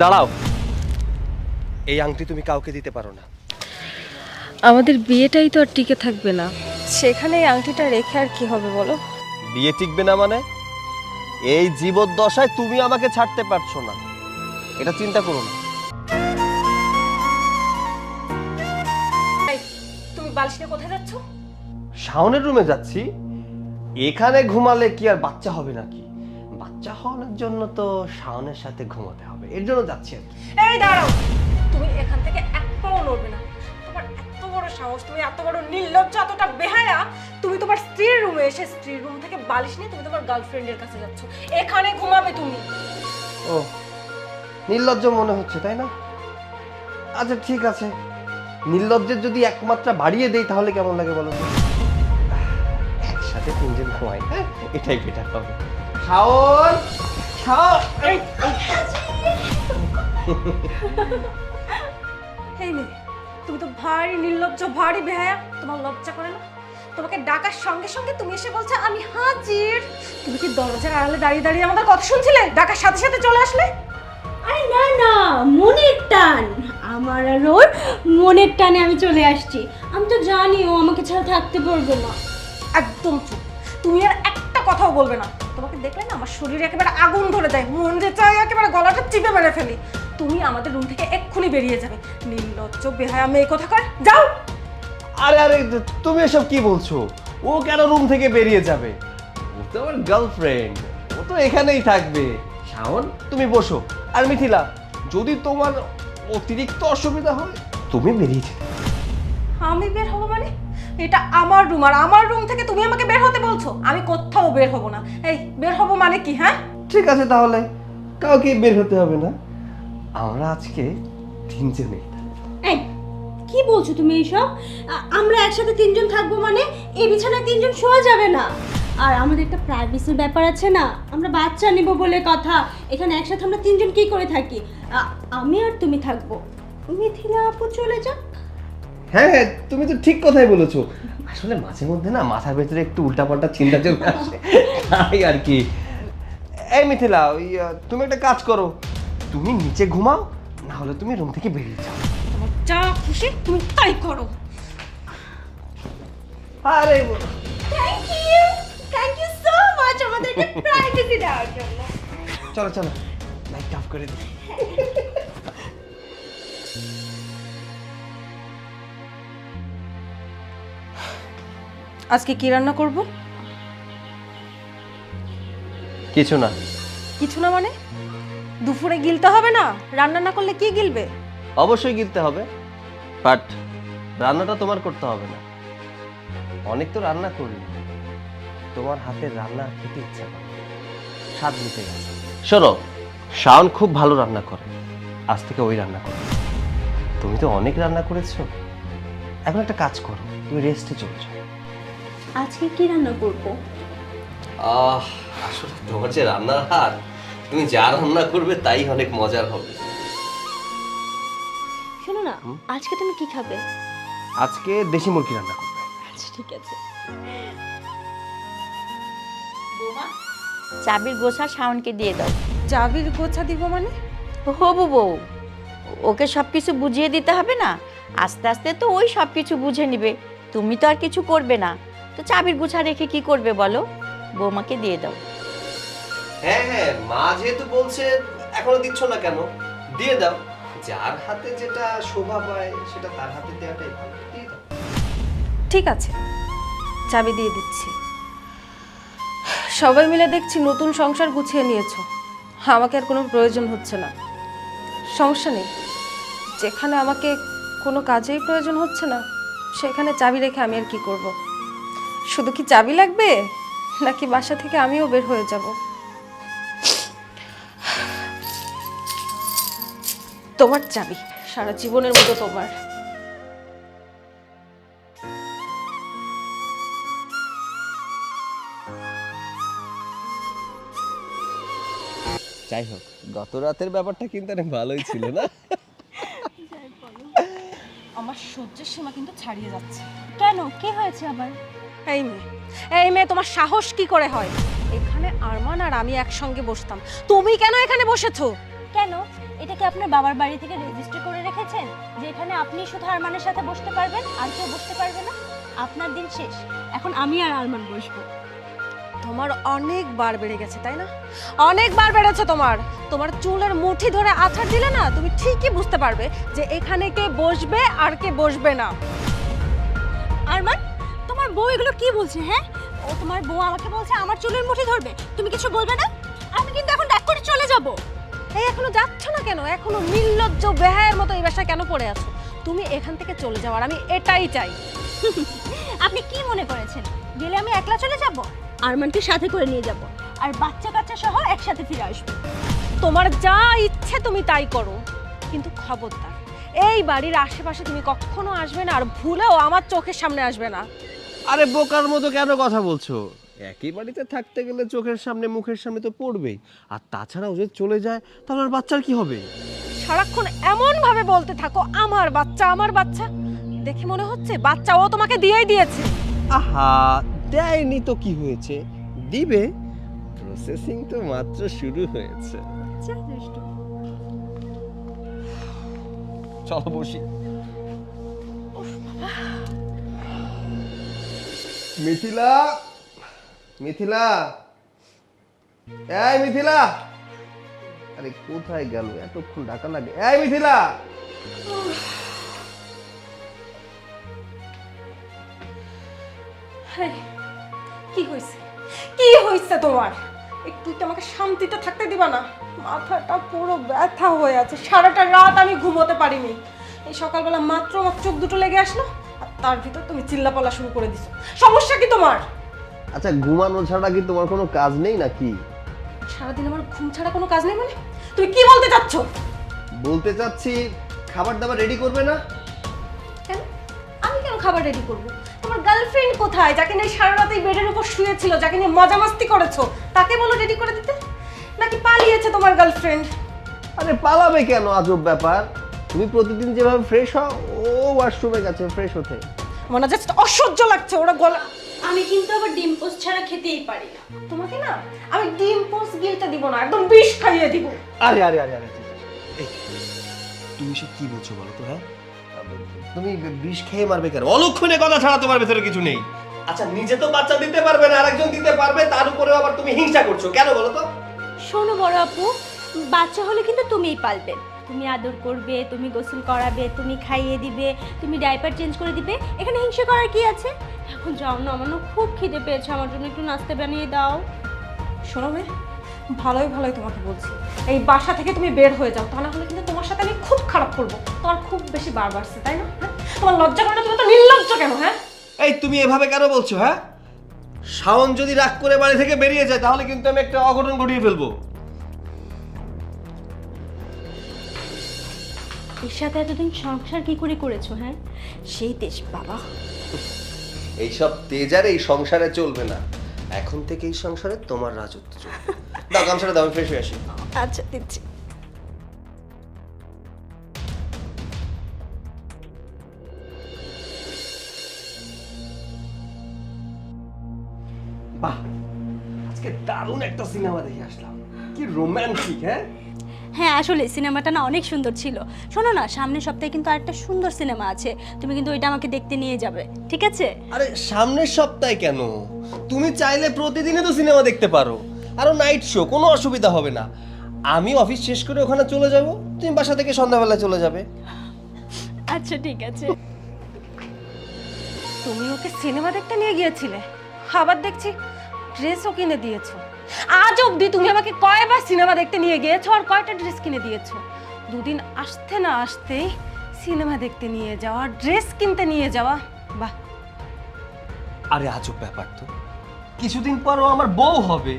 দাঁড়াও। এই আংটি তুমি কাউকে দিতে পারো না। আমাদের বিয়েটাই তো আর টিকে থাকবে না। সেখানে এই আংটিটা রেখে আর কি হবে বলো? বিয়ে টিকবে না মানে? এই জীবদ্দশায় তুমি আমাকে ছাড়তে পারছ না। এটা চিন্তা করো না তুমি বালিশ কোথায় যাচ্ছ? শাওনের রুমে যাচ্ছি। এখানে ঘুমালে কি আর বাচ্চা হবে নাকি? বাচ্চা হওয়ার জন্য তো শাওনের সাথে ঘুমাতে হবে। এর জন্য যাচ্ছি আর কি। এই দাঁড়াও! তুমি এখান থেকে এক পাও নড়বে না। তোমার এত বড় সাহস তুমি এত বড় নির্লজ্জ এতটা বেহায়া। তুমি তোমার স্ত্রীর রুমে এসে স্ত্রীর রুম থেকে বালিশ নিয়ে তুমি তোমার গার্লফ্রেন্ডের কাছে যাচ্ছ। এখানে ঘুমাবে তুমি। ও নির্লজ্জ মনে হচ্ছে তাই না? আচ্ছা ঠিক আছে। নির্লজ্জের যদি একমাত্রা বাড়িয়ে দেই তাহলে কেমন লাগে বলো একসাথে তিনজন ঘুমাই হ্যাঁ? এটাই বেটার হবে। শাওন শাওন এই, এই তুমি তো ভারী নির্লজ্জ ভারী বেহায়া। তোমার লজ্জা করে না? তোমাকে ডাকার সঙ্গে সঙ্গে তুমি এসে বলছো আমি হাজির। তুমি কি দরজার আড়ালে দাঁড়িয়ে দাঁড়িয়ে আমাদের কথা শুনছিলে? ডাকার সাথে সাথে চলে আসলে? আরে না না মনের টান। আমার আর ওর মনের টানে আমি চলে আসছি। আমি তো জানি ও আমাকে ছাড়া থাকতে পারবে না। একদম চুপ। তুমি আর একটা কথাও বলবে না। দেখলে না আমার শরীরে একেবারে আগুন ধরে যায় মন যে চাই একেবারে গলাটা চিপে মেরে ফেলি। তুমি আমাদের রুম থেকে এক্ষুনি বেরিয়ে যাবে। নির্লজ্জ বেহায়া মেয়ে কোথাকার? যাও! আরে আরে তুমি এসব কি বলছো? ও কেন রুম থেকে বেরিয়ে যাবে? ও তো আমার গার্লফ্রেন্ড ও তো এখানেই থাকবে। শাওন তুমি বসো। আর মিথিলা যদি তোমার অতিরিক্ত অসুবিধা হয় তুমি বেরিয়ে পারো। আমি বের হব মানে? এটা আমার রুম আর আমার রুম থেকে তুমি আমাকে বের হতে বলছো। আমি কোথাও বের হব না। এই বের হব মানে কি হ্যাঁ? ঠিক আছে তাহলে। কাউকে বের হতে হবে না। আমরা আজকে তিনজনেই এই কি বলছো তুমি এইসব? আমরা একসাথে তিনজন থাকব মানে এই বিছানায় তিনজন শোয়া যাবে না। আর আমাদের একটা প্রাইভেসির ব্যাপার আছে না। আমরা বাচ্চা নিব বলে কথা। এখানে একসাথে আমরা তিনজন কি করে থাকি? আমি আর তুমি থাকব। মিথিলা আপু চলে যাক হ্যাঁ হ্যাঁ তুমি তো ঠিক কথাই বলেছ। আসলে মাঝে মধ্যে না মাথার ভেতরে একটু উল্টাপাল্টা চিন্তা চলে আসে। তাই আর কি। এই মিথিলা ওই তুমি একটা কাজ করো। তুমি নিচে ঘুমাও না হলে তুমি রুম থেকে বেরিয়ে যাও। তোমার যা খুশি তুমি তাই করো। আরে thank you thank you so much আমাদেরকে প্রাইভেসি দেওয়ার জন্য। চলো চলো। লাইট অফ করে দিই। আজকে কি রান্না করব? কিছু না। কিছু না মানে? দুপুরে গিলতে হবে না? রান্না না করলে কি গিলবে? অবশ্যই গিলতে হবে বাট রান্নাটা তোমার করতে হবে না। অনেক তো রান্না করলি তোমার হাতের রান্না খেতে ইচ্ছা করে। স্বাদ নিতে গেছে শোনো শাওন খুব ভালো রান্না করে আজ থেকে ওই রান্না করো। তুমি তো অনেক রান্না করেছ। এখন একটা কাজ করো তুমি রেস্টে চলে যাও। আজকে কি রান্না করব? আহ আসলে তোমার যে রান্নার হাত তুমি যা রান্না করবে তাই অনেক মজার হবে। শোনো না আজকে তুমি কি খাবে? আজকে দেশি মুরগি রান্না করবে। আচ্ছা ঠিক আছে। চাবির গোছা শাওনকে দিয়ে দাও। চাবির গোছা দিব মানে? হবু বউ ওকে সব কিছু বুঝিয়ে দিতে হবে না? আস্তে আস্তে তো ওই সব কিছু বুঝে নিবে। তুমি তো আর কিছু করবে না। তো চাবির গুছা রেখে কি করবে বলো? বৌমাকে দিয়ে দাও। হ্যাঁ হ্যাঁ মা যেহেতু বলছে এখনও দিচ্ছ না কেন? দিয়ে দাও। যার হাতে যেটা শোভা পায় সেটা তার হাতে দেওয়াটাই ভালো। দিয়ে দাও। ঠিক আছে। চাবি দিয়ে দিচ্ছি। সবাই মিলে দেখছি নতুন সংসার গুছিয়ে নিয়েছো। আমাকে আর কোনো প্রয়োজন হচ্ছে না। সমস্যা নেই। যেখানে আমাকে কোনো কাজেই প্রয়োজন হচ্ছে না সেখানে চাবি রেখে আমি আর কি করব? শুধু কি চাবি লাগবে? নাকি বাসা থেকে আমিও বের হয়ে যাব? তোমার চাবি। সারা জীবনের মতো তোমার। যাই হোক গত রাতের ব্যাপারটা কিন্তু অনেক ভালোই ছিল না? আমার সহ্যের সীমা কিন্তু ছাড়িয়ে যাচ্ছে। কেন? কি হয়েছে আবার? এই মেয়ে এই মেয়ে তোমার সাহস কি করে হয়? এখানে আরমান আর আমি একসঙ্গে বসতাম। তুমি কেন এখানে বসেছো? কেন? এটা কি আপনার বাবার বাড়ি থেকে রেজিস্টার করে রেখেছেন? যে এখানে আপনি শুধু আরমানের সাথে বসতে পারবেন আর কেউ বসতে পারবে না? আপনার দিন শেষ। এখন আমি আর আরমান বসবো। তোমার অনেক বার বেড়ে গেছে তাই না? অনেক বার বেড়েছে তোমার। তোমার চুলের মুঠি ধরে আছাড় দিলে না তুমি ঠিকই বুঝতে পারবে যে এখানে কে বসবে আর কে বসবে না। বউ এগুলো কি বলছে হ্যাঁ? ও তোমার বউ আমাকে বলছে আমার চুলের মুঠি ধরবে। তুমি কিছু বলবে না? আমি কিন্তু এখন ডাক করে চলে যাব। এই এখনও যাচ্ছ না কেন? এখনও নির্লজ্জ বেহায়ের মতো এই বাসায় কেন পড়ে আছো? তুমি এখান থেকে চলে যাও, আর আমি এটাই চাই। আপনি কি মনে করেছেন? গেলে আমি একলা চলে যাব? আরমানকে সাথে করে নিয়ে যাব। আর বাচ্চা কাচ্চা সহ একসাথে ফিরে আসব। তোমার যা ইচ্ছে তুমি তাই করো। কিন্তু খবরদার, এই বাড়ির আশেপাশে তুমি কখনো আসবে না, আর ভুলেও আমার চোখের সামনে আসবে না। আরে বোকার মতো কেন কথা বলছো? একই বাড়িতে থাকতে গেলে চোখের সামনে মুখের সামনে তো পড়বেই। আর তাছাড়াও যদি চলে যায় তাহলে আর বাচ্চার কি হবে? সারাক্ষণ এমন ভাবে বলতে থাকো আমার বাচ্চা আমার বাচ্চা। দেখে মনে হচ্ছে বাচ্চা ও তোমাকে দিয়েই দিয়েছে। আহা দেয়নি তো কি হয়েছে? দিবে? প্রসেসিং তো মাত্র শুরু হয়েছে। চলো বসি। মিথিলা? মিথিলা? এই মিথিলা! আরে কোথায় গেল? এতক্ষণ ডাকা লাগে। এই মিথিলা! কি হয়েছে? কি হয়েছে তোমার? একটু তো আমাকে শান্তিতে থাকতে দিবা না? মাথাটা পুরো ব্যথা হয়ে আছে। সারাটা রাত আমি ঘুমোতে পারিনি। এই সকালবেলা মাত্র আমার চোখ দুটো লেগে আসলো। তার ভিতর তুমি চিল্লাপালা শুরু করে দিছো। সমস্যা কি তোমার? আচ্ছা ঘুমানো ছাড়া কি তোমার কোনো কাজ নেই নাকি? সারাদিন আমার ঘুম ছাড়া কোনো কাজ নেই মানে? তুমি কি বলতে চাচ্ছ? বলতে চাচ্ছি খাবার দাবার রেডি করবে না? কেন? আমি কেন খাবার রেডি করব? তোমার গার্লফ্রেন্ড কোথায় যাকে নিয়ে সারা রাত এই বেডের উপর শুয়েছিল যাকে নিয়ে মজা মাস্তি করেছ তাকে বলো রেডি করে দিতে? নাকি পালিয়েছে তোমার গার্লফ্রেন্ড আরে পালাবে কেন আজব ব্যাপার? তুমি প্রতিদিন যেভাবে ফ্রেশ হও ও ওয়াশরুমে গেছে ফ্রেশ হতে আমার না জাস্ট অসহ্য লাগছে ওরা গলা আমি কিন্তু আবার ডিম পোস্ট ছাড়া খেতেই পারি না। তোমাকে না আমি ডিম পোস্ট গিলতে দিব না একদম বিষ খাইয়ে দিব। আরে আরে আরে আরে এই, তুমি সব কি বলছো বলো তো হ্যাঁ? তুমি বিষ খেয়ে মারবে কেন? অলক্ষণে কথা ছাড়া তোমার ভেতরে কিছু নেই। আচ্ছা নিজে তো বাচ্চা দিতে পারবে না আরেকজন দিতে পারবে তার উপরেও আবার তুমি হিংসা করছ কেন বলো তো? শোনো বড় আপু বাচ্চা হলে কিন্তু তুমিই পালবে। তুমি আদর করবে তুমি গোসল করাবে তুমি খাইয়ে দিবে তুমি ডাইপার চেঞ্জ করে দিবে এখানে হিংসা করার কি আছে? এখন যাও না আমার খুব খিদে পেয়েছে আমার জন্য একটু নাস্তা বানিয়ে দাও। শোনো মেয়ে ভালোই ভালোই তোমাকে বলছি। এই বাসা থেকে তুমি বের হয়ে যাও তা না হলে কিন্তু তোমার সাথে আমি খুব খারাপ করব। তোমার খুব বেশি বার বাড়ছে তাই না? হ্যাঁ? তোমার লজ্জা করে না তুমি তো নির্লজ্জ কেন হ্যাঁ? এই তুমি এভাবে কেন বলছো হ্যাঁ? শাওন যদি রাগ করে বাড়ি থেকে বেরিয়ে যায় তাহলে কিন্তু আমি একটা অঘটন ঘটিয়ে ফেলব। এর সাথে এতদিন সংসার কি করে করেছ হ্যাঁ? সেই দেশ বাবা। এইসব তেজার এই সংসারে চলবে না। এখন থেকে এই সংসারে তোমার রাজত্ব চলবে। দাও গামছাটা দাও ফ্রেশ হয়ে আসি। আচ্ছা দিচ্ছি। বাহ আজকে দারুণ একটা সিনেমা দেখে আসলাম। কি রোমান্টিক হ্যাঁ? হ্যাঁ আসলে সিনেমাটা না অনেক সুন্দর ছিল। শোনো না সামনের সপ্তাহে কিন্তু আরেকটা সুন্দর সিনেমা আছে। তুমি কিন্তু ওইটা আমাকে দেখতে নিয়ে যাবে ঠিক আছে? আরে সামনের সপ্তাহে কেন? তুমি চাইলে প্রতিদিনই তো সিনেমা দেখতে পারো। আরও নাইট শো কোনো অসুবিধা হবে না। আমি অফিস শেষ করে ওখানে চলে যাব তুমি বাসা থেকে সন্ধ্যাবেলা চলে যাবে। আচ্ছা ঠিক আছে। তুমি ওকে সিনেমা দেখতে নিয়ে গিয়েছিলে। আবার দেখছি ড্রেসও কিনে দিয়েছ। আজ অবধি তুমি আমাকে কয়বার সিনেমা দেখতে নিয়ে গিয়েছো আর কয়টা ড্রেস কিনে দিয়েছ? দুদিন আসতে না আসতেই সিনেমা দেখতে নিয়ে যাওয়া, ড্রেস কিনতে নিয়ে যাওয়া, বাহ। আরে আজব ব্যাপার তো। কিছুদিন পরও আমার বউ হবে।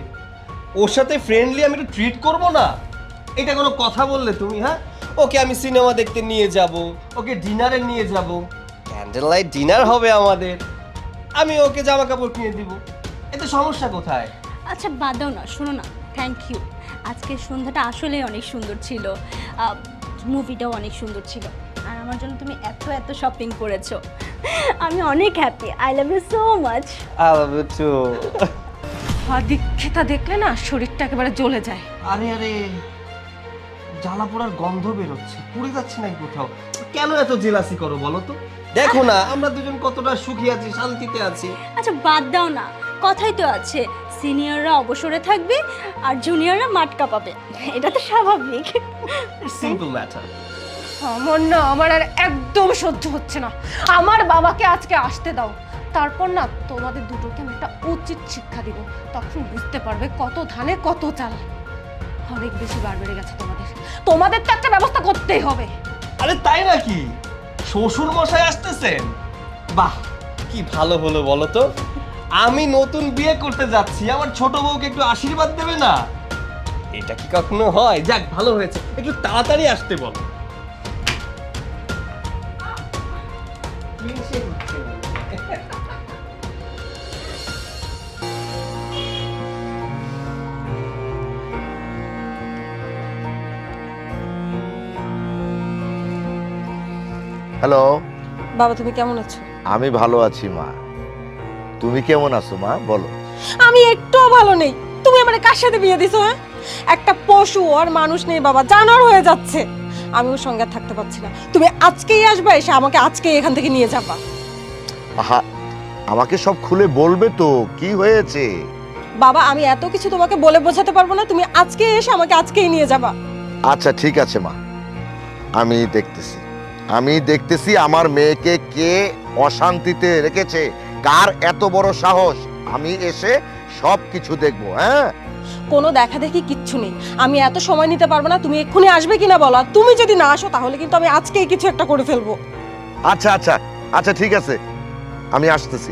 ওর সাথে ফ্রেন্ডলি আমি একটু ট্রিট করব না। এটা কোনো কথা বললে তুমি হ্যাঁ? ওকে আমি সিনেমা দেখতে নিয়ে যাব, ওকে ডিনারে নিয়ে যাব। ক্যান্ডেল লাইট ডিনার হবে আমাদের। আমি ওকে জামা কাপড় কিনে দিব। এতে সমস্যা কোথায়? আচ্ছা বাদ দাও না শোনো না থ্যাংক ইউ আজকের সন্ধ্যাটা আসলেই অনেক সুন্দর ছিল। মুভিটাও অনেক সুন্দর ছিল। আর আমার জন্য তুমি এত এত শপিং করেছ। আমি অনেক happy I love you so much I love you too আদিক্ষেতা দেখলে না শরীরটা একেবারে জ্বলে যায়। আরে আরে জ্বালা পোড়ার গন্ধ বেরোচ্ছে পুড়ে যাচ্ছে নাকি কোথাও? কেন এত জেলাসি করো বলো তো? দেখো না। আমরা দুজন কতটা সুখী আছি শান্তিতে আছি। আচ্ছা বাদ দাও না কথাই তো আছে। সিনিয়ররা অবসরে থাকবে আর জুনিয়ররা মাটকা পাবে। এটা তো স্বাভাবিক। সিম্পল ম্যাটার আমার না আমার আর একদম সহ্য হচ্ছে না। আমার বাবাকে আজকে আসতে দাও। তারপর না তোমাদের দুটোকে আমি একটা উচিত শিক্ষা দিব। তখন বুঝতে পারবে কত ধানে কত চাল। অনেক বেশি বার বেড়ে গেছে তোমাদের। তোমাদের তো একটা ব্যবস্থা করতেই হবে। আরে তাই নাকি? শ্বশুর মশাই আসতেছেন? বাহ কি ভালো হলো বলো তো। আমি নতুন বিয়ে করতে যাচ্ছি আমার ছোট বউকে একটু আশীর্বাদ দেবে না? এটা কি কখনো হয়? যাক ভালো হয়েছে। একটু তাড়াতাড়ি আসতে বলো। হ্যালো। বাবা তুমি কেমন আছো? আমি ভালো আছি মা। তুমি কেমন আছো মা? বলো। আমি একটুও ভালো নেই। তুমি আমার কার সাথে বিয়ে দিছো হ্যাঁ? একটা পশু আর মানুষ নেই বাবা জানোয়ার হয়ে যাচ্ছে। আমি ওর সঙ্গে থাকতে পারছি না। তুমি আজকেই আসবে এসে আমাকে আজকেই এখান থেকে নিয়ে যাবা। আহা আমাকে সব খুলে বলবে তো কি হয়েছে? বাবা আমি এত কিছু তোমাকে বলে বোঝাতে পারব না তুমি আজকে এসে আমাকে আজকেই নিয়ে যাবা। আচ্ছা ঠিক আছে মা। আমি দেখতেছি। আমি দেখতেছি আমার মেয়েকে কে অশান্তিতে রেখেছে। কার এত বড় সাহস? আমি এসে সব কিছু দেখব হ্যাঁ? কোনো দেখা দেখি কিচ্ছু নেই। আমি এত সময় নিতে পারব না তুমি এক্ষুনি আসবে কিনা বলো? আর তুমি যদি না আসো তাহলে কিন্তু আমি আজকেই কিছু একটা করে ফেলব। আচ্ছা আচ্ছা আচ্ছা ঠিক আছে। আমি আসতেছি।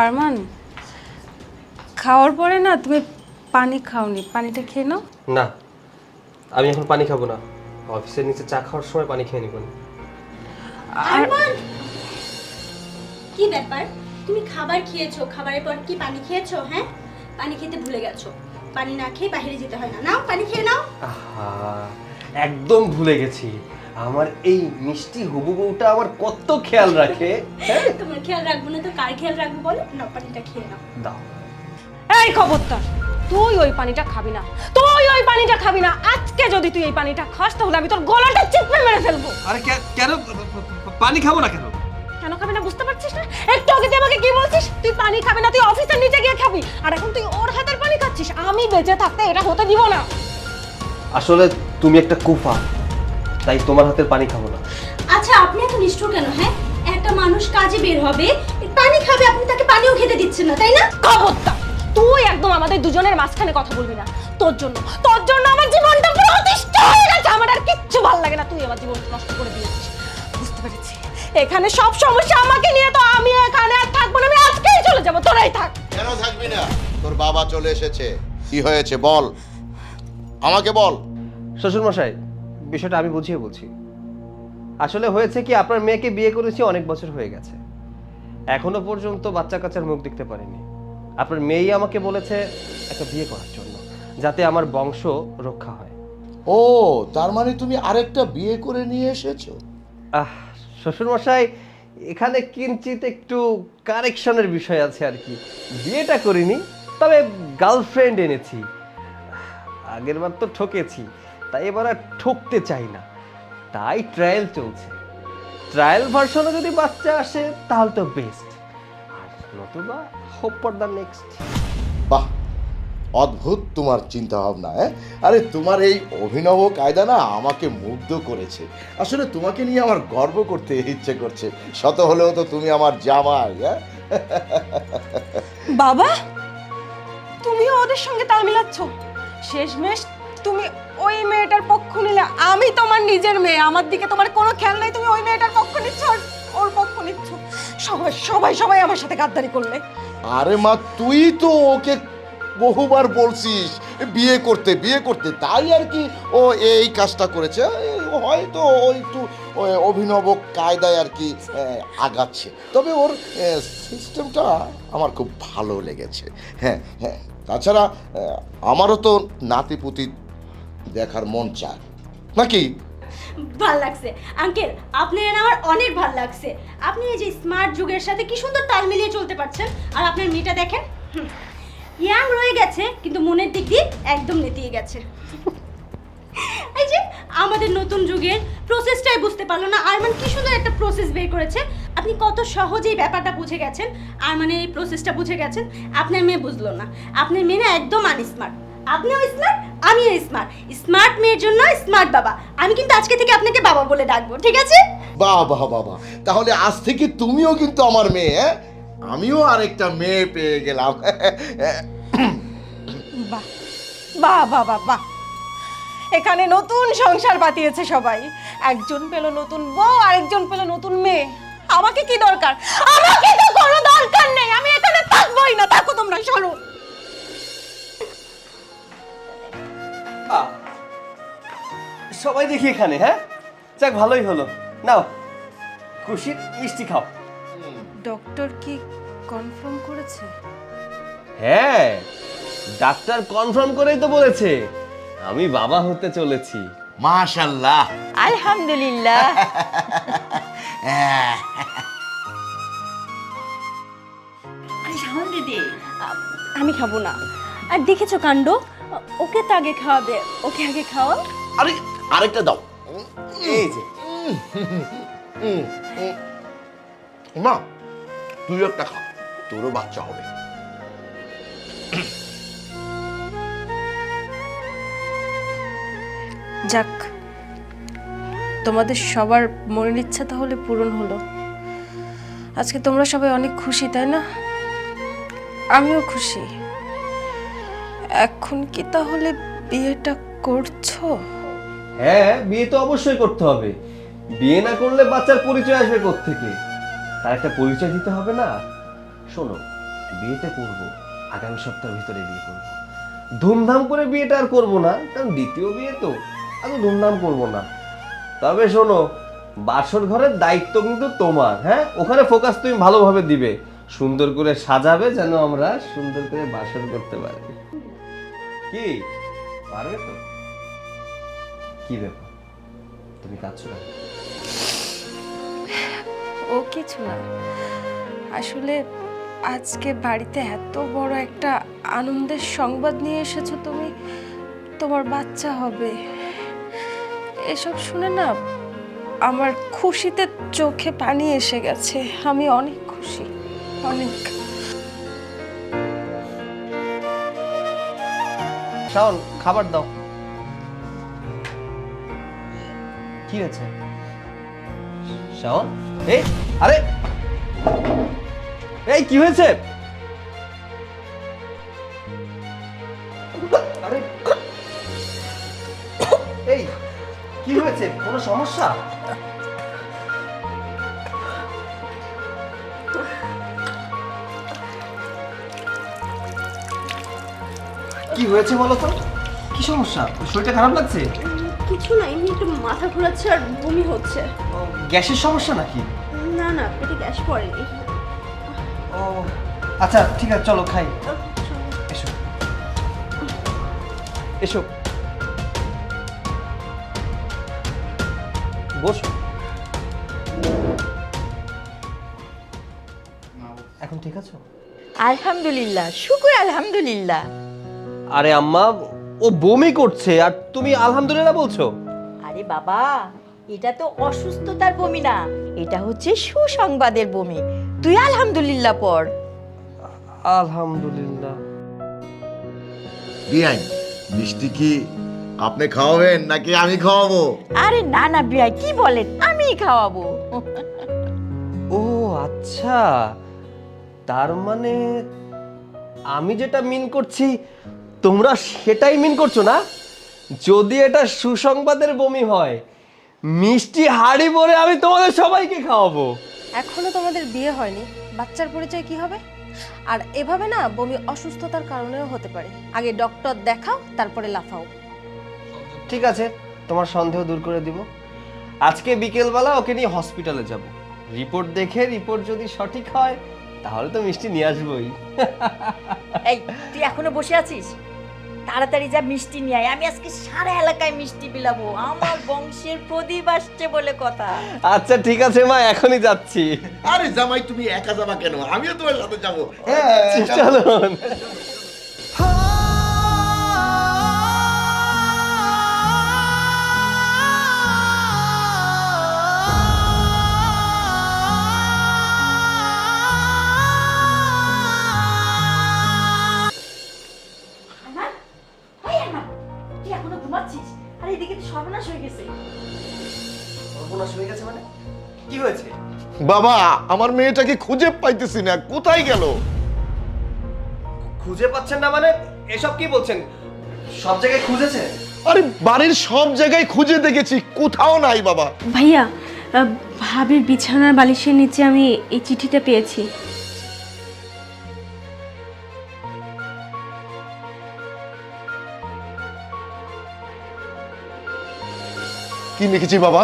আরমান খাওয়ার পরে না তুমি পানি খাওনি পানিটা খেয়ে নাও। না। আমি এখন পানি খাব না। অফিসের নিচে চা খাওয়ার সময় পানি খেয়ে নিব আরমান! কি ব্যাপার? তুমি খাবার খেয়েছো খাবারের পর কি পানি খেয়েছো হ্যাঁ? পানি খেতে ভুলে গেছো। পানি না খেয়ে বাইরে যেতে হয় না। নাও পানি খেয়ে নাও। আহা একদম ভুলে গেছি। আমার এই মিষ্টি হুবু বউটা আমার কত খেয়াল রাখে হ্যাঁ? তোমার খেয়াল রাখব না তো কার খেয়াল রাখব বলো? না পানিটা খেয়ে নাও। দাও। এই খবরদার তুই ওই পানিটা খাবি না। তুই ওই পানিটা খাবি না। আজকে যদি তুই এই পানিটা খাস তাহলে আমি তোর গলাটা চিপে মেরে ফেলব। আরে কেন? পানি খাব না কেন? কেন খাবি না বুঝতে পারছিস না? একটু আগে তুই আমাকে কি বলছিস? তুই পানি খাবি না তুই অফিসের নিচে গিয়ে খাবি। আর এখন তুই ওর হাতের পানি খাচ্ছিস আমি বেঁচে থাকতে এটা হতে দিব না। আসলে তুমি একটা কুফা তাই তোমার হাতের পানি খাব না। আচ্ছা আপনি এত নিষ্ঠুর কেন হ্যাঁ? একটা মানুষ কাজে বের হবে পানি খাবে আপনি তাকে পানিও খেতে দিচ্ছেন না তাই না? খবরদার তুই একদম আমাদের দুজনের মাঝখানে কথা বলবি না। তোর জন্য। তোর জন্য আমার জীবনটা পুরো অতিষ্ঠ হয়ে গেছে। আমার আর কিচ্ছু ভালো লাগে না। তুই আমার জীবন নষ্ট করে দিয়েছিস। বুঝতে পেরেছি। এখানে সব সমস্যা আমাকে নিয়ে তো আমি এখানে আর থাকব না। আমি আজকেই চলে যাব। তোরাই থাক। কেন থাকবি না? তোর বাবা চলে এসেছে। কি হয়েছে বল। আমাকে বল। শ্বশুর মশাই বিষয়টা আমি বুঝিয়ে বলছি। আসলে হয়েছে কি আপনার মেয়েকে বিয়ে করেছি অনেক বছর হয়ে গেছে। এখনও পর্যন্ত বাচ্চা কাচ্চার মুখ দেখতে পারিনি। আপনার মেয়েই আমাকে বলেছে একটা বিয়ে করার জন্য। যাতে আমার বংশ রক্ষা হয়। ও তার মানে তুমি আরেকটা বিয়ে করে নিয়ে এসেছ? আহ শ্বশুর মশাই এখানে কিঞ্চিত একটু কারেকশনের বিষয় আছে আর কি। বিয়েটা করিনি তবে গার্লফ্রেন্ড এনেছি। আগের বার তো ঠকেছি তাই এবার আর ঠকতে চাই না। তাই ট্রায়াল চলছে। ট্রায়াল ভার্সনে যদি বাচ্চা আসে তাহলে তো বেস্ট আর নতুবা হোপ ফর দ্য নেক্সট বাহ অদ্ভুত তোমার চিন্তা ভাবনা হ্যাঁ? আরে তোমার এই অভিনব কায়দা না আমাকে মুগ্ধ করেছে। আসলে তোমাকে নিয়ে আমার গর্ব করতে ইচ্ছে করছে। শত হলেও তো তুমি আমার জামাই হ্যাঁ? বাবা তুমিও ওদের সঙ্গে তাল মিলাচ্ছ। শেষমেশ তুমি ওই মেয়েটার পক্ষ নিলে আমি তোমার নিজের মেয়ে। আমার দিকে তোমার কোনো খেয়াল নাই তুমি ওই মেয়েটার পক্ষ নিচ্ছ ওর পক্ষ নিচ্ছ। সবাই সবাই সবাই আমার সাথে গাদ্দারি করলে। আরে মা তুই তো ওকে বহুবার বলছিস, বিয়ে করতে বিয়ে করতে। তাই আর কি ও এই কাজটা করেছে। হয়তো ও একটু অভিনব কায়দায় আর কি আগাচ্ছে। তবে ওর সিস্টেমটা আমার খুব ভালো লেগেছে। হ্যাঁ হ্যাঁ। তাছাড়া আমারও তো নাতিপুতি দেখার মন চায়। নাকি? ভালো লাগছে। আঙ্কেল, আপনার না আমার অনেক ভালো লাগছে। আপনি এই যে স্মার্ট যুগের সাথে কি সুন্দর তাল মিলিয়ে চলতে পারছেন? আর আপনার মেয়েটা দেখেন। ইয়াং রয়ে গেছে, কিন্তু মনের দিক দিয়ে একদম নেতিয়ে গেছে। এই যে আমাদের নতুন যুগের প্রসেসটাই বুঝতে পারল না। আরমান কি সুন্দর একটা প্রসেস বের করেছে। আপনি কত সহজেই ব্যাপারটা বুঝে গেছেন। আরমানের এই প্রসেসটা বুঝে গেছেন। আপনার মেয়ে বুঝলো না। আপনার মেয়ে না একদম আনস্মার্ট আপনিও স্মার্ট আমিও স্মার্ট স্মার্ট মেয়ের জন্য স্মার্ট বাবা। আমি কিন্তু আজকে থেকে আপনাকে বাবা বলে ডাকবো, ঠিক আছে? বাহ বাহ বাবা তাহলে আজ থেকে তুমিও কিন্তু আমার মেয়ে হ্যাঁ? আমিও আরেকটা মেয়ে পেয়ে গেলাম। বাহ বাহ বাহ বাহ বাহ। এখানে নতুন সংসার পাতিয়েছে সবাই। একজন পেল নতুন বউ আরেকজন পেল নতুন মেয়ে। আমাকে কি দরকার? আমাকে তো কোনো দরকার নেই। আমি এখানে থাকবোই না। থাকো তোমরা সরো সবাই দেখি এখানে হ্যাঁ? যাক ভালোই হলো। নাও খুশির মিষ্টি খাও। ডক্টর কি কনফার্ম করেছে? হ্যাঁ ডাক্তার কনফার্ম করেই তো বলেছে। আমি বাবা হতে চলেছি। মাশাল্লাহ। আলহামদুলিল্লাহ। আরে শাওন দিদি। আমি খাব না। আর দেখেছ কাণ্ড? ওকে তো আগে খাওয়াবে। ওকে আগে খাওয়া। আরে আরেকটা দাও। এই যে। মা তুই একটা খা তোরও বাচ্চা হবে। যাক তোমাদের সবার মনের ইচ্ছা তাহলে পূরণ হলো। আজকে তোমরা সবাই অনেক খুশি তাই না? আমিও খুশি। এখন কি তাহলে বিয়েটা করছ? হ্যাঁ বিয়ে তো অবশ্যই করতে হবে। বিয়ে না করলে বাচ্চার পরিচয় আসবে থেকে তার একটা পরিচয় দিতে হবে না? শোনো বিয়েতে করব, আগামী সপ্তাহের ভিতরে বিয়ে করব। ধুমধাম করে বিয়েটা আর করব না, কারণ দ্বিতীয় বিয়ে তো এত ধুমধাম করব না। তবে শোনো, বাসর ঘরের দায়িত্ব কিন্তু তোমার হ্যাঁ? ওখানে ফোকাস তুমি ভালোভাবে দিবে। সুন্দর করে সাজাবে যেন আমরা সুন্দর করে বাসর করতে পারি। কি? পারবে তো? কি ব্যাপার? তুমি কাঁদছো না ও কিছু না। আসলে আজকে বাড়িতে এত বড় একটা আনন্দের সংবাদ নিয়ে এসেছ তুমি, তোমার বাচ্চা হবে। এসব শুনে না আমার খুশিতে চোখে পানি এসে গেছে। আমি অনেক খুশি, অনেক। খাবার দাও। কি হয়েছে? শাওন এই, আরে, এই, কি হয়েছে? এই, কি হয়েছে? সমস্যা? কি সমস্যা? শরীরটা খারাপ লাগছে? কিছু না, এমনি একটু মাথা ঘোরাচ্ছে আর বমি হচ্ছে। গ্যাসের সমস্যা নাকি? না না পেটে গ্যাস পড়েনি। ও আচ্ছা ঠিক আছে চলো খাই। এসো। এসো। বসো। এখন ঠিক আছো? আলহামদুলিল্লাহ শুকুর আলহামদুলিল্লাহ। আরে আম্মা ও বমি করছে আর তুমি আলহামদুলিল্লাহ বলছো? আরে বাবা এটা তো অসুস্থতার বমি না এটা হচ্ছে সুসংবাদের বমি। তুই আলহামদুলিল্লাহ পড়। আলহামদুলিল্লাহ। বিয়াই মিষ্টি কি আপনি খাওয়াবেন নাকি আমি খাওয়াবো? আরে না না বিয়াই কি বলেন? আমিই খাওয়াবো। ও আচ্ছা। তার মানে আমি যেটা মিন করছি তোমরা সেটাই মিন করছ না? যদি এটা সুসংবাদের বমি হয় মিষ্টি হাড়ি ভরে আমি তোমাদের সবাইকে খাওয়াবো। এখনও তোমাদের বিয়ে হয়নি। বাচ্চার পরিচয় কি হবে? আর এভাবে না বমি অসুস্থতার কারণেও হতে পারে। আগে ডক্টর দেখাও তারপরে লাফাও। ঠিক আছে তোমার সন্দেহ দূর করে দিব। আজকে বিকেলবেলা ওকে নিয়ে হসপিটালে যাব। রিপোর্ট দেখে রিপোর্ট যদি সঠিক হয় তাহলে তো মিষ্টি নিয়ে আসবোই। এই তুই এখনও বসে আছিস? তাড়াতাড়ি যা মিষ্টি নিয়ে আয়। আমি আজকে সারা এলাকায় মিষ্টি বিলাবো। আমার বংশের প্রদীপ আসছে বলে কথা। আচ্ছা ঠিক আছে মা এখনই যাচ্ছি। আরে জামাই তুমি একা যাবা কেন? আমিও তোমার সাথে যাব। হ্যাঁ চলুন। বাবা আমার মেয়েটাকে খুঁজে পাইতেছি না। কোথায় গেল? খুঁজে পাচ্ছেন না মানে এসব কি বলছেন? সব জায়গায় খুঁজেছে আরে বাড়ির সব জায়গায় খুঁজে দেখেছি কোথাও নাই বাবা। ভাইয়া আহ, ভাবির বিছানার বালিশের নিচে আমি এই চিঠিটা পেয়েছি। কি লিখেছি বাবা?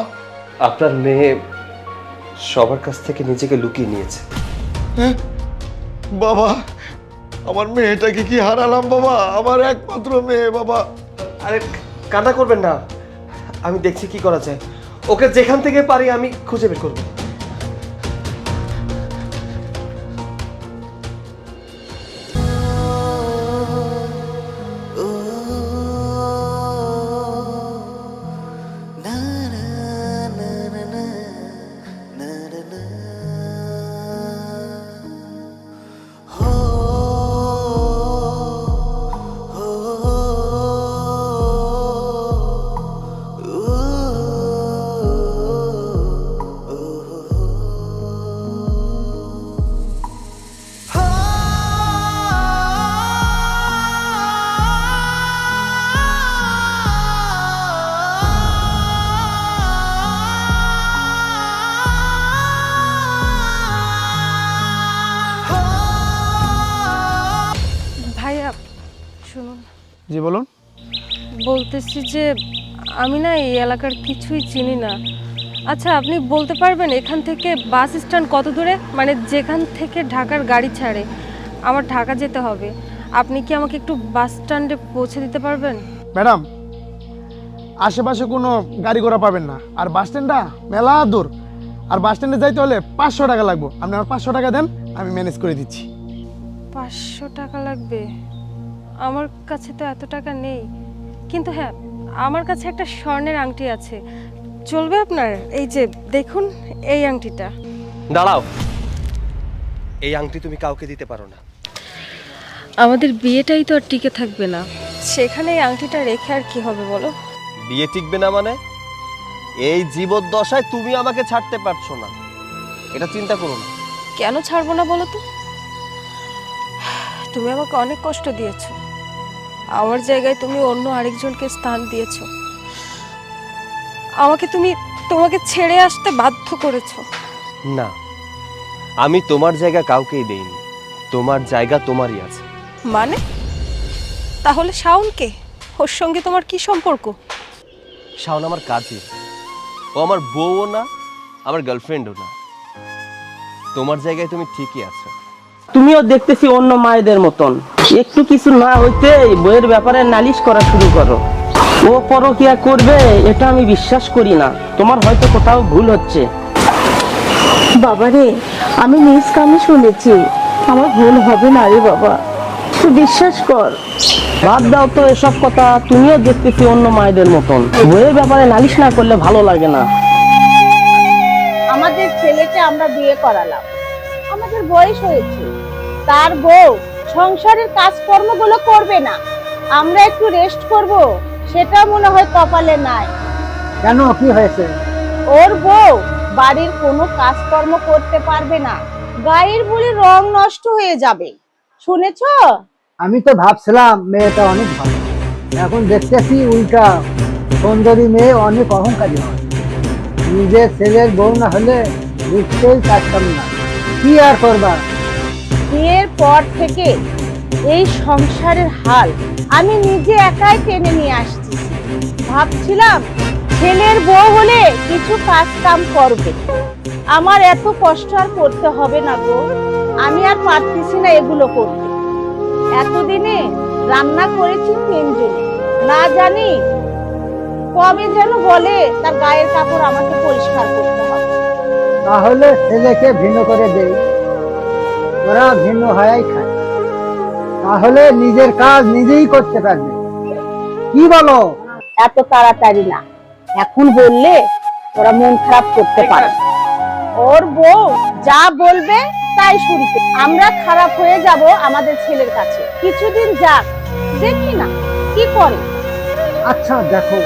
আপনার মেয়ে সবার কাছ থেকে নিজেকে লুকিয়ে নিয়েছে। বাবা আমার মেয়েটাকে কি হারালাম বাবা? আমার একমাত্র মেয়ে বাবা। আরে কাঁদা করবেন না। আমি দেখছি কি করা যায়। ওকে যেখান থেকে পারি আমি খুঁজে বের করব। বলতেছি যে আমি না এই এলাকার কিছুই চিনি না। আচ্ছা আপনি বলতে পারবেন এখান থেকে বাস স্ট্যান্ড কত দূরে? মানে যেখান থেকে ঢাকার গাড়ি ছাড়ে আমার ঢাকা যেতে হবে। আপনি কি আমাকে একটু বাস স্ট্যান্ডে পৌঁছে দিতে পারবেন? ম্যাডাম আশেপাশে কোনো গাড়ি ঘোড়া পাবেন না। আর বাস স্ট্যান্ডটা মেলা দূর। আর বাস স্ট্যান্ডে যাইতে হলে পাঁচশো টাকা লাগবে। আপনি আমার পাঁচশো টাকা দেন আমি ম্যানেজ করে দিচ্ছি। পাঁচশো টাকা লাগবে? আমার কাছে তো এত টাকা নেই। কিন্তু হ্যাঁ আমার কাছে একটা স্বর্ণের আংটি আছে। চলবে আপনার? এই যে দেখুন এই আংটিটা। দাঁড়াও। এই আংটি তুমি কাউকে দিতে পারো না। আমাদের বিয়েটাই তো আর টিকে থাকবে না। সেখানে এই আংটিটা রেখে আর কি হবে বলো? বিয়ে টিকবে না মানে? এই জীবদ্দশায় তুমি আমাকে ছাড়তে পারছ না। এটা চিন্তা করো না। কেন ছাড়বো না বলো তো? তুমি আমাকে অনেক কষ্ট দিয়েছ। আমার জায়গায় তুমি অন্য আরেকজনকে স্থান দিয়েছ। আমাকে তুমি তোমাকে ছেড়ে আসতে বাধ্য করেছ। না আমি তোমার জায়গা কাউকেই দেইনি। তোমার জায়গা তোমারই আছে। মানে? তাহলে শাওনকে? ওর সঙ্গে তোমার কি সম্পর্ক? শাওন আমার কাজে। ও আমার বউও না আমার গার্লফ্রেন্ডও না। তোমার জায়গায় তুমি ঠিকই আছো। তুমিও দেখতেছি অন্য মায়েদের মতন। একটু কিছু না হইতে বইয়ের ব্যাপারে নালিশ করা শুরু করো। ও পরকিয়া করবে এটা আমি বিশ্বাস করি না। তোমার হয়তো কোথাও ভুল হচ্ছে। বাবারে আমি নিজ কানে শুনেছি। আমার ভুল হবে না রে বাবা। তুই বিশ্বাস কর। বাদ দাও তো এসব কথা তুমিও দেখতেছি অন্য মায়েদের মতন। বইয়ের ব্যাপারে নালিশ না করলে ভালো লাগে না। আমাদের ছেলেকে আমরা বিয়ে করালাম। আমাদের বয়স হয়েছে। তার বউ সংসারের কাজকর্মগুলো করবে না। আমরা একটু রেস্ট করব সেটা মনে হয় কপালে নাই। কেন? কি হয়েছে? ওর বউ বাড়ির কোনো কাজকর্ম করতে পারবে না। গায়ের বলে রং নষ্ট হয়ে যাবে। শুনেছো? আমি তো ভাবছিলাম মেয়েটা অনেক ভালো। এখন দেখতেছি উল্টা সুন্দরী মেয়ে অনেক অহংকারী হয়। নিজের ছেলের বউ না হলে বুঝতেই পারতাম না। কি আর করবা বিয়ের পর থেকে এই সংসারের হাল আমি নিজে একাই টেনে নিয়ে আসছি। ভাবছিলাম ছেলের বউ হলে কিছু কাজ কাম করবে। আমার এত কষ্ট আর করতে হবে না গো। আমি আর পারতেছি না এগুলো করতে। এতদিনে রান্না করেছি তিনজনে। না জানি কবে যেন বলে তার গায়ের কাপড় আমাকে পরিষ্কার করতে হবে। তাহলে ছেলেকে ভিন্ন করে দেই। ওরা ভিন্ন হয়াই খায়। তাহলে নিজের কাজ নিজেই করতে পারবে। কি বলো? এত তাড়াতাড়ি না। এখন বললে ওরা মন খারাপ করতে পারে। ওর বউ যা বলবে তাই শুনতে আমরা খারাপ হয়ে যাব আমাদের ছেলের কাছে। কিছুদিন যাক দেখি না কি করে। আচ্ছা দেখো